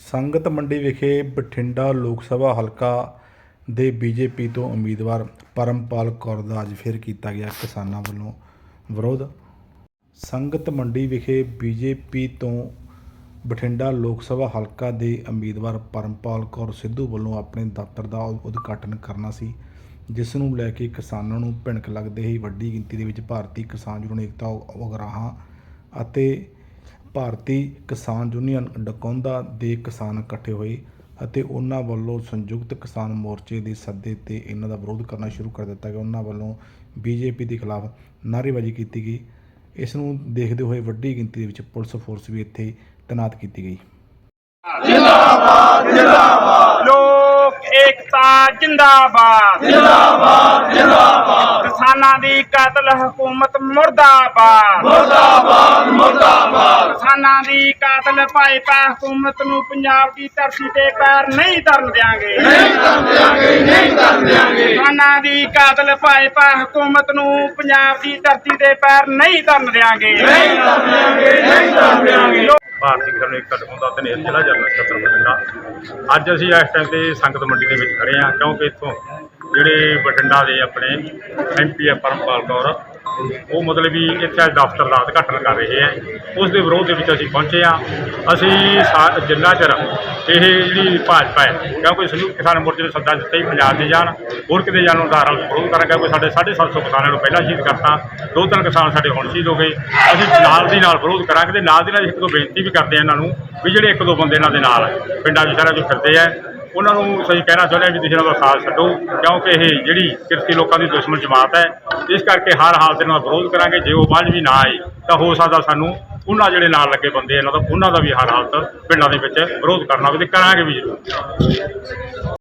ਸੰਗਤ ਮੰਡੀ ਵਿਖੇ ਬਠਿੰਡਾ ਲੋਕ ਸਭਾ ਹਲਕਾ ਦੇ ਬੀਜੇਪੀ ਤੋਂ ਉਮੀਦਵਾਰ ਪਰਮਪਾਲ ਕੌਰ ਦਾ ਅੱਜ ਫਿਰ ਕੀਤਾ ਗਿਆ ਕਿਸਾਨਾਂ ਵੱਲੋਂ ਵਿਰੋਧ। ਸੰਗਤ ਮੰਡੀ ਵਿਖੇ ਬੀਜੇਪੀ ਤੋਂ ਬਠਿੰਡਾ ਲੋਕ ਸਭਾ ਹਲਕਾ ਦੇ ਉਮੀਦਵਾਰ ਪਰਮਪਾਲ ਕੌਰ ਸਿੱਧੂ ਵੱਲੋਂ ਆਪਣੇ ਦਫ਼ਤਰ ਦਾ ਉਦਘਾਟਨ ਕਰਨਾ ਸੀ, ਜਿਸ ਨੂੰ ਲੈ ਕੇ ਕਿਸਾਨਾਂ ਨੂੰ ਭਿਣਕ ਲੱਗਦੇ ਹੀ ਵੱਡੀ ਗਿਣਤੀ ਦੇ ਵਿੱਚ ਭਾਰਤੀ ਕਿਸਾਨ ਯੂਨੀਅਨ ਏਕਤਾ ਉਗਰਾਹਾਂ ਅਤੇ ਭਾਰਤੀ ਕਿਸਾਨ ਯੂਨੀਅਨ ਡਕੌਂਦਾ ਦੇ ਕਿਸਾਨ ਇਕੱਠੇ ਹੋਏ ਅਤੇ ਉਹਨਾਂ ਵੱਲੋਂ ਸੰਯੁਕਤ ਕਿਸਾਨ ਮੋਰਚੇ ਦੇ ਸੱਦੇ ਤੇ ਇਹਨਾਂ ਦਾ ਵਿਰੋਧ ਕਰਨਾ ਸ਼ੁਰੂ ਕਰ ਦਿੱਤਾ ਗਿਆ। ਉਹਨਾਂ ਵੱਲੋਂ ਬੀਜੇਪੀ ਦੇ ਖਿਲਾਫ ਨਾਅਰੇਬਾਜ਼ੀ ਕੀਤੀ ਗਈ। ਇਸ ਨੂੰ ਦੇਖਦੇ ਹੋਏ ਵੱਡੀ ਗਿਣਤੀ ਦੇ ਵਿੱਚ ਪੁਲਿਸ ਫੋਰਸ ਵੀ ਇੱਥੇ ਤੈਨਾਤ ਕੀਤੀ ਗਈ। ਲੋਕ ਏਕਤਾ ਜਿੰਦਾਬਾਦ। ਜਿੰਦਾਬਾਦ ਜਿੰਦਾਬਾਦ। ਕਿਸਾਨਾਂ ਦੀ ਕਾਤਲ ਹਕੂਮਤ ਮੁਰਦਾਬਾਦ। ਮੁਰਦਾਬਾਦ ਮੁਰਦਾਬਾਦ। ਕਿਸਾਨਾਂ ਦੀ ਕਾਤਲ ਭਾਈਪਾ ਹਕੂਮਤ ਨੂੰ ਪੰਜਾਬ ਦੀ ਧਰਤੀ ਤੇ ਪੈਰ ਨਹੀਂ ਧਰਨ ਦਿਆਂਗੇ। ਨਹੀਂ ਧਰਨ ਦਿਆਂਗੇ ਨਹੀਂ ਧਰਨ ਦਿਆਂਗੇ। ਕਿਸਾਨਾਂ ਦੀ ਕਾਤਲ ਭਾਈਪਾ ਹਕੂਮਤ ਨੂੰ ਪੰਜਾਬ ਦੀ ਧਰਤੀ ਤੇ ਪੈਰ ਨਹੀਂ ਧਰਨ ਦਿਆਂਗੇ। ਨਹੀਂ ਧਰਨ ਦਿਆਂਗੇ ਨਹੀਂ ਧਰਨ ਦਿਆਂਗੇ। ਭਾਰਤੀ ਕਿਸਾਨ ਏਕਤਾ ਡਕੌਂਦਾ ਤੇ ਨੇਲ ਜ਼ਿਲ੍ਹਾ ਜਨਰਲ ਸਕੱਤਰ ਬਠਿੰਡਾ ਅੱਜ ਅਸੀਂ ਇਸ ਟਾਈਮ ਤੇ ਸੰਗਤ ਮੰਡੀ ਦੇ ਵਿੱਚ ਖੜੇ ਹਾਂ ਕਿਉਂਕਿ ਇੱਥੋਂ ਜਿਹੜੇ ਬਠਿੰਡਾ ਦੇ ਆਪਣੇ ਐਮਪੀ ਆ ਪਰਮਪਾਲ ਕੌਰ, ਉਹ ਮਤਲਬ ਵੀ ਇੱਥੇ ਅੱਜ ਦਫ਼ਤਰ ਦਾ ਉਦਘਾਟਨ ਕਰ ਰਹੇ ਹੈ। ਉਸ ਦੇ ਵਿਰੋਧ ਦੇ ਵਿੱਚ ਅਸੀਂ ਪਹੁੰਚੇ ਹਾਂ। ਅਸੀਂ ਸਾ- ਜਿੰਨਾ ਚਿਰ ਇਹ ਜਿਹੜੀ ਭਾਜਪਾ ਹੈ ਕਿਉਂਕਿ ਸੰਯੁਕਤ ਕਿਸਾਨ ਮੋਰਚੇ ਨੇ ਸੱਦਾ ਦਿੱਤਾ ਹੀ ਪੰਜਾਬ ਦੇ ਜਾਣ, ਹੋਰ ਕਿਤੇ ਜਾਣ ਨੂੰ ਦਾ ਵਿਰੋਧ ਕਰਾਂਗਾ ਕੋਈ ਸਾਡੇ 750 ਕਿਸਾਨਾਂ ਨੂੰ ਪਹਿਲਾਂ ਸ਼ਹੀਦ ਕਰਤਾ। ਦੋ ਤਿੰਨ ਕਿਸਾਨ ਸਾਡੇ ਹੁਣ ਸ਼ਹੀਦ ਹੋ ਗਏ। ਅਸੀਂ ਨਾਲ ਦੀ ਨਾਲ ਵਿਰੋਧ ਕਰਾਂਗੇ ਤੇ ਨਾਲ ਦੀ ਨਾਲ ਇੱਕ ਦੋ ਬੇਨਤੀ ਵੀ ਕਰਦੇ ਹਾਂ ਇਹਨਾਂ ਨੂੰ ਵੀ ਜਿਹੜੇ ਇੱਕ ਦੋ ਬੰਦੇ ਇਹਨਾਂ ਦੇ ਨਾਲ ਪਿੰਡਾਂ ਵਿੱਚ ਸ਼ਹਿਰਾਂ 'ਚ ਫਿਰਦੇ ਆ ਉਹਨਾਂ ਨੂੰ ਅਸੀਂ ਕਹਿਣਾ ਚਾਹੁੰਦੇ ਹਾਂ ਵੀ ਤੁਸੀਂ ਇਹਨਾਂ ਦਾ ਸਾਥ ਛੱਡੋ, ਕਿਉਂਕਿ ਇਹ ਜਿਹੜੀ ਕਿਰਤੀ ਲੋਕਾਂ ਦੀ ਦੁਸ਼ਮਣ ਜਮਾਤ ਹੈ, ਇਸ ਕਰਕੇ ਹਰ ਹਾਲਤ ਇਹਨਾਂ ਦਾ ਵਿਰੋਧ ਕਰਾਂਗੇ, ਜੇ ਉਹ ਬਾਝ ਵੀ ਨਾ ਆਏ, ਤਾਂ ਹੋ ਸਕਦਾ ਸਾਨੂੰ ਉਹਨਾਂ ਜਿਹੜੇ ਨਾਲ ਲੱਗੇ ਬੰਦੇ ਇਹਨਾਂ ਦਾ, ਉਹਨਾਂ ਦਾ ਵੀ ਹਰ ਹਾਲਤ ਪਿੰਡਾਂ ਦੇ ਵਿੱਚ ਵਿਰੋਧ ਕਰਨਾ ਵੀ ਤੇ ਕਰਾਂਗੇ ਵੀ ਜ਼ਰੂਰ।